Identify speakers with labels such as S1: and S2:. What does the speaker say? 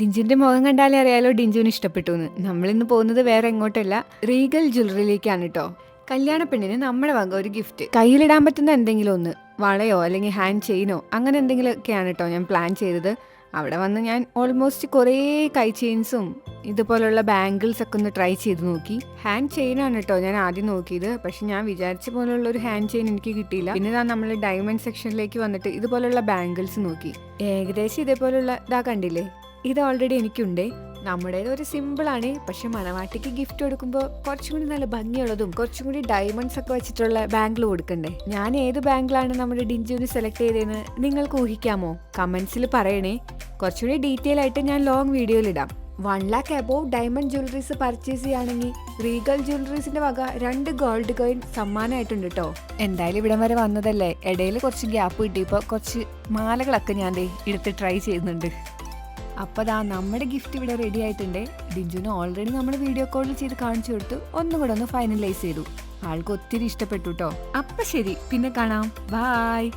S1: ഡിഞ്ചുവിന്റെ മുഖം കണ്ടാലേ അറിയാലോ ഡിഞ്ചുവിന് ഇഷ്ടപ്പെട്ടു എന്ന് നമ്മളിന്ന് പോകുന്നത് വേറെ എങ്ങോട്ടല്ല റീഗൽ ജ്വല്ലറിയിലേക്കാണ് കേട്ടോ കല്യാണ പെണ്ണിന് നമ്മുടെ വക ഒരു ഗിഫ്റ്റ്. കയ്യിലിടാൻ പറ്റുന്ന എന്തെങ്കിലും ഒന്ന് വളയോ അല്ലെങ്കിൽ ഹാൻഡ് ചെയിനോ അങ്ങനെ എന്തെങ്കിലുമൊക്കെയാണ് കേട്ടോ ഞാൻ പ്ലാൻ ചെയ്തത്. അവിടെ വന്ന് ഞാൻ ഓൾമോസ്റ്റ് കുറേ കൈ ചെയിൻസും ഇതുപോലുള്ള ബാംഗിൾസ് ഒക്കെ ഒന്ന് ട്രൈ ചെയ്ത് നോക്കി. ഹാൻഡ് ചെയിൻ ആണ് കേട്ടോ ഞാൻ ആദ്യം നോക്കിയത്. പക്ഷെ ഞാൻ വിചാരിച്ച പോലുള്ള ഒരു ഹാൻഡ് ചെയിൻ എനിക്ക് കിട്ടിയില്ല. പിന്നെ ഞാൻ നമ്മൾ ഡയമണ്ട് സെക്ഷനിലേക്ക് വന്നിട്ട് ഇതുപോലുള്ള ബാംഗിൾസ് നോക്കി. ഏകദേശം ഇതേപോലുള്ള ഇതാ കണ്ടില്ലേ? ഇത് ഓൾറെഡി എനിക്കുണ്ട്. നമ്മുടെ ഒരു സിമ്പിളാണ് പക്ഷെ മണവാട്ടിക്ക് ഗിഫ്റ്റ് കൊടുക്കുമ്പോൾ കുറച്ചും കൂടി നല്ല ഭംഗിയുള്ളതും കുറച്ചും കൂടി ഡയമണ്ട്സ് ഒക്കെ വെച്ചിട്ടുള്ള ബാങ്കിൾ കൊടുക്കണ്ടേ? ഞാൻ ഏത് ബാങ്കിലാണ് നമ്മുടെ ഡിഞ്ചുവിന് സെലക്ട് ചെയ്തതെന്ന് നിങ്ങൾക്ക് ഊഹിക്കാമോ? കമൻസിൽ പറയണേ. കുറച്ചുകൂടി ഡീറ്റെയിൽ ആയിട്ട് ഞാൻ ലോങ് വീഡിയോയിൽ ഇടാം. One lakh above diamond jewelleries purchase ചെയ്യുകയാണെങ്കിൽ റീഗൽ ജ്വല്ലറീസിന്റെ വക രണ്ട് ഗോൾഡ് കോയിൻ സമ്മാനമായിട്ടുണ്ട് കേട്ടോ എന്തായാലും ഇവിടം വരെ വന്നതല്ലേ? ഇടയിൽ കുറച്ച് ഗ്യാപ്പ് കിട്ടിയപ്പോൾ കുറച്ച് മാലകളൊക്കെ ഞാൻ എടുത്ത് ട്രൈ ചെയ്യുന്നുണ്ട്. അപ്പോൾ ദാ നമ്മുടെ ഗിഫ്റ്റ് ഇവിടെ റെഡി ആയിട്ടുണ്ട്. ഡിജുന് ഓൾറെഡി നമ്മൾ വീഡിയോ കോളിൽ ചെയ്ത് കാണിച്ചു കൊടുത്തു. ഒന്നുകൂടെ ഒന്ന് ഫൈനലൈസ് ചെയ്തു. ആൾക്ക് ഒത്തിരി ഇഷ്ടപ്പെട്ടു കേട്ടോ അപ്പൊ ശരി പിന്നെ കാണാം. ബായ്